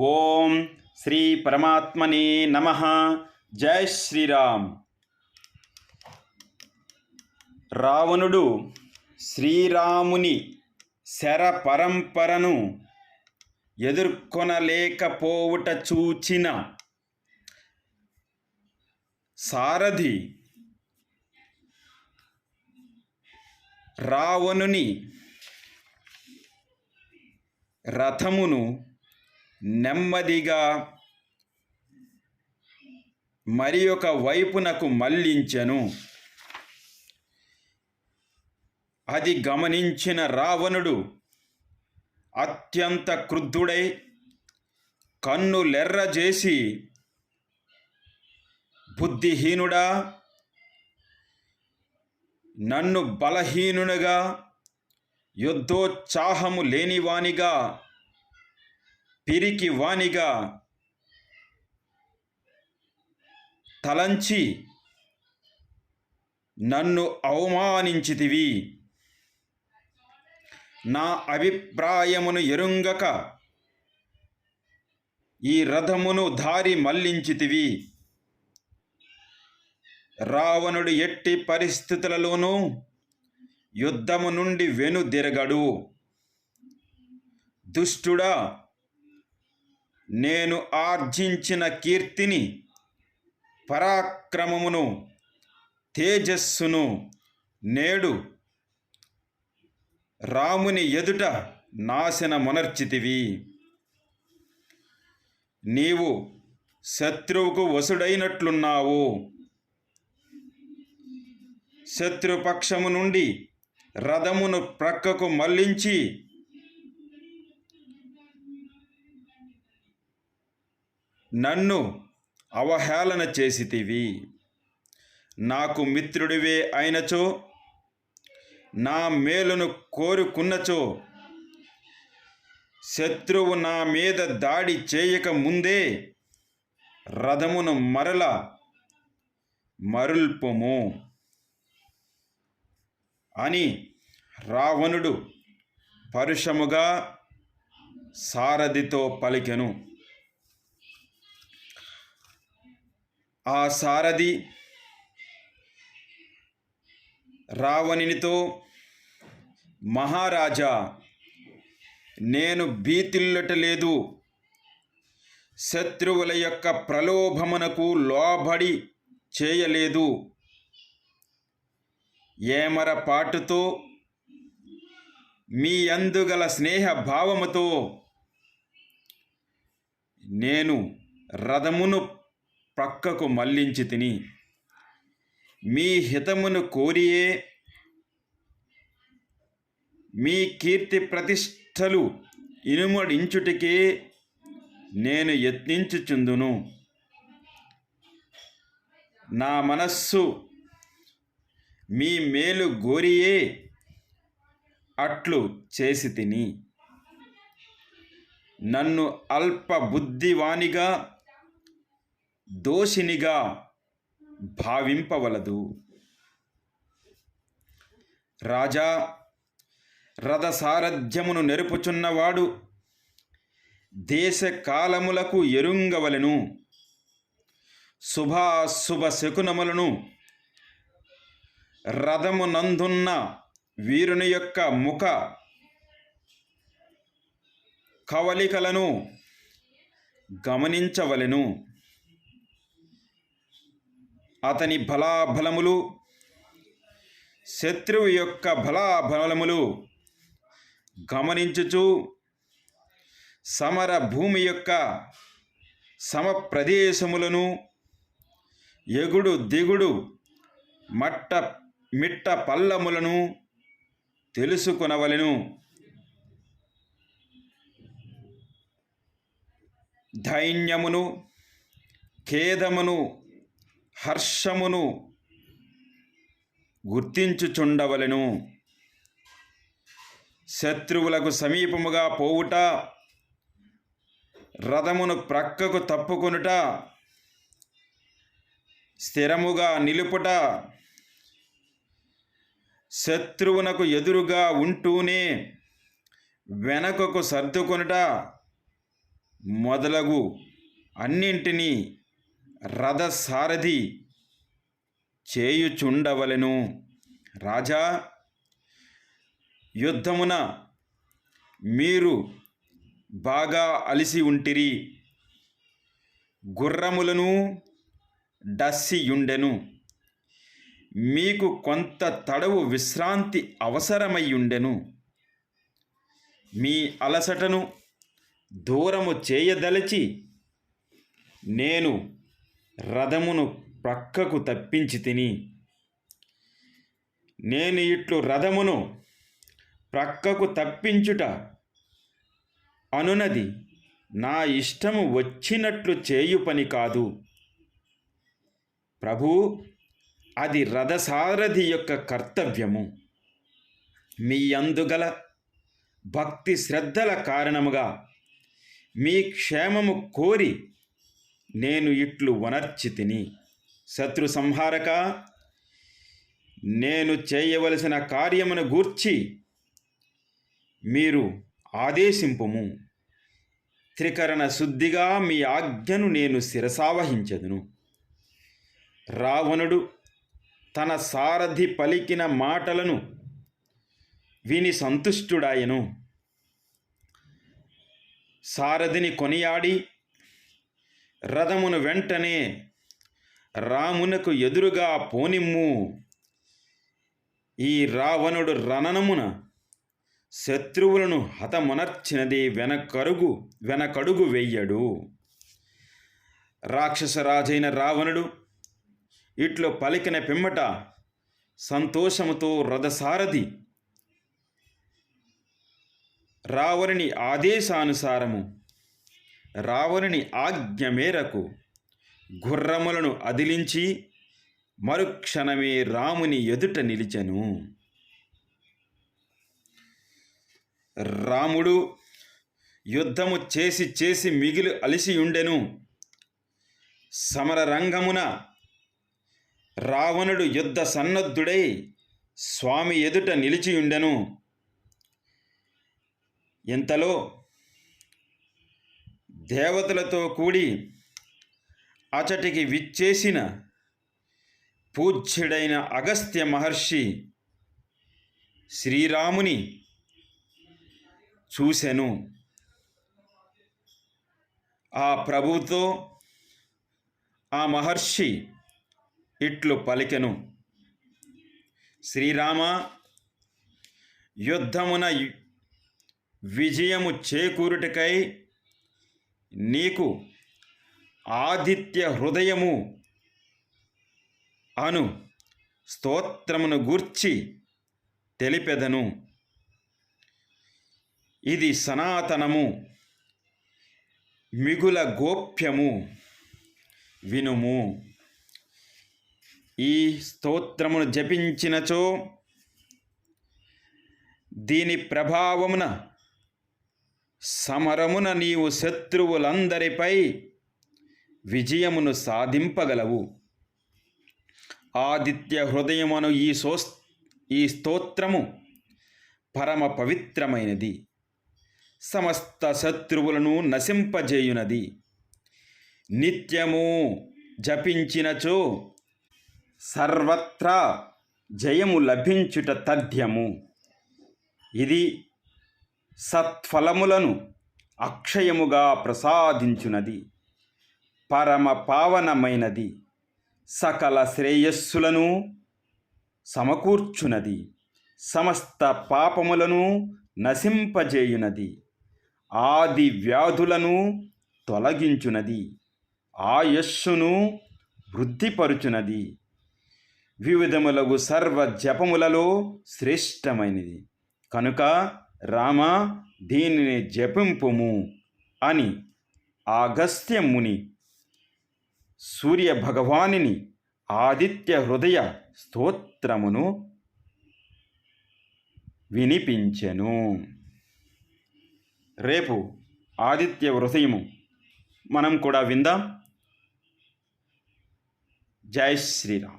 ఓం శ్రీ పరమాత్మనే నమ. జై శ్రీరామ్. రావణుడు శ్రీరాముని శర పరంపరను ఎదుర్కొనలేకపోవుట చూచిన సారథి రావణుని రథమును నెమ్మదిగా మరి ఒక వైపునకు మళ్ళించెను. అది గమనించిన రావణుడు అత్యంత క్రుద్ధుడై కన్నులెర్రజేసి బుద్ధిహీనుడా నన్ను బలహీనునిగా యుద్ధోత్సాహము లేనివానిగా పిరికి వాణిగా తలంచి నన్ను అవమానించితివి. నా అభిప్రాయమును ఎరుంగక ఈ రథమును దారి మళ్ళించితివి. రావణుడు ఎట్టి పరిస్థితులలోనూ యుద్ధము నుండి వెనుదిరగడు. దుష్టుడా నేను ఆర్జించిన కీర్తిని పరాక్రమమును తేజస్సును నేడు రాముని ఎదుట నాశనమునర్చితివి. నీవు శత్రువుకు వసుడైనట్లున్నావు శత్రుపక్షము నుండి రథమును ప్రక్కకు మళ్ళించి నన్ను అవహేళన చేసితివి. నాకు మిత్రుడివే అయినచో నా మేలును కోరుకున్నచో శత్రువు నా మీద దాడి చేయక ముందే రథమును మరల మరుల్పుము అని రావణుడు పరుషముగా సారథితో పలికెను. ఆ సారథి రావణునితో మహారాజా నేను భీతిల్లటలేదు. శత్రువుల యొక్క ప్రలోభమునకు లోబడి చేయలేదు. ఏమరపాటుతో మీ అందుగల స్నేహ భావముతో నేను రథమును ప్రక్కకు మళ్ళించి తిని మీ హితమును కోరియే మీ కీర్తి ప్రతిష్టలు ఇనుమడించుటికే నేను యత్నించుచుందును. నా మనస్సు మీ మేలు గోరియే అట్లు చేసి తిని నన్ను అల్ప బుద్ధివానిగా దోషినిగా భావింపవలదు. రాజా రథసారథ్యమును నెరుపుచున్నవాడు దేశ కాలములకు ఎరుంగవలెను. శుభాశుభ శకునములను రథము నందున్న వీరుని యొక్క ముఖ కవలికలను గమనించవలెను. అతని బలాబలములు శత్రువు యొక్క బలాబలములు గమనించుచు సమర భూమి యొక్క సమ ప్రదేశములను ఎగుడు దిగుడు మట్ట మిట్ట పల్లములను తెలుసుకునవలను. ధైన్యమును ఖేదమును హర్షమును గుర్తించుచుండవలెను. శత్రువులకు సమీపముగా పోవుట రథమును ప్రక్కకు తప్పుకొనుట స్థిరముగా నిలుపుట శత్రువునకు ఎదురుగా ఉంటూనే వెనకకు సర్దుకొనుట మొదలగు అన్నింటినీ రథసారథి చేయుచుండవలెను. రాజా యుద్ధమున మీరు బాగా అలిసి ఉంటిరి. గుర్రములను డస్సియుండెను. మీకు కొంత తడవు విశ్రాంతి అవసరమయ్యుండెను. మీ అలసటను దూరము చేయదలచి నేను రథమును ప్రక్కకు తప్పించి తిని నేను ఇట్లు రథమును ప్రక్కకు తప్పించుట అనునది. నా ఇష్టము వచ్చినట్లు చేయు పని కాదు. ప్రభు అది రథసారథి యొక్క కర్తవ్యము. మీ అందుగల భక్తి శ్రద్ధల కారణముగా మీ క్షేమము కోరి నేను ఇట్లు వనర్చి తిని శత్రు సంహారక నేను చేయవలసిన కార్యమును గూర్చి మీరు ఆదేశింపుము. త్రికరణ శుద్ధిగా మీ ఆజ్ఞను నేను శిరసావహించదును. రావణుడు తన సారథి పలికిన మాటలను విని సంతుష్టుడాయను. సారథిని కొనియాడి రథమును వెంటనే రామునకు ఎదురుగా పోనిమ్ము. ఈ రావణుడు రణనమున శత్రువులను హతమునర్చినది వెనకరుగు వెనకడుగు వెయ్యడు రాక్షసరాజైన రావణుడు ఇట్లు పలికిన పిమ్మట సంతోషముతో రథసారథి రావణుని ఆదేశానుసారము రావణుని ఆజ్ఞ మేరకు గుర్రములను అదిలించి మరుక్షణమే రాముని ఎదుట నిలిచెను. రాముడు యుద్ధము చేసి చేసి మిగిలి అలిసియుండెను సమర రంగమున రావణుడు యుద్ధ సన్నద్ధుడై స్వామి ఎదుట నిలిచియుండెను ఇంతలో దేవతలతో కూడి అచటికి విచ్చేసిన పూజ్యుడైన అగస్త్య మహర్షి శ్రీరాముని చూసెను. ఆ ప్రభుతో ఆ మహర్షి ఇట్లు పలికెను. శ్రీరామ యుద్ధమున విజయము చేకూరుటకై నీకు ఆదిత్య హృదయము అను స్తోత్రమును గూర్చి తెలిపెదను. ఇది సనాతనము మిగుల గోప్యము వినుము. ఈ స్తోత్రమును జపించినచో దీని ప్రభావమున సమరమున నీవు శత్రువులందరిపై విజయమును సాధింపగలవు. ఆదిత్య హృదయమును ఈ సో ఈ స్తోత్రము పరమ పవిత్రమైనది. సమస్త శత్రువులను నశింపజేయునది. నిత్యము జపించినచో సర్వత్రా జయము లభించుట తథ్యము. ఇది సత్ఫలములను అక్షయముగా ప్రసాదించునది. పరమ పావనమైనది. సకల శ్రేయస్సులను సమకూర్చునది. సమస్త పాపములను నశింపజేయునది. ఆది వ్యాధులను తొలగించునది. ఆయస్సును వృద్ధిపరుచునది. వివిధములగు సర్వ జపములలో శ్రేష్టమైనది. కనుక రామా దీనిని జపింపుము అని ఆగస్త్యముని సూర్య భగవానిని ఆదిత్య హృదయ స్తోత్రమును వినిపించెను. రేపు ఆదిత్య హృదయము మనం కూడా విందాం. జై శ్రీరామ్.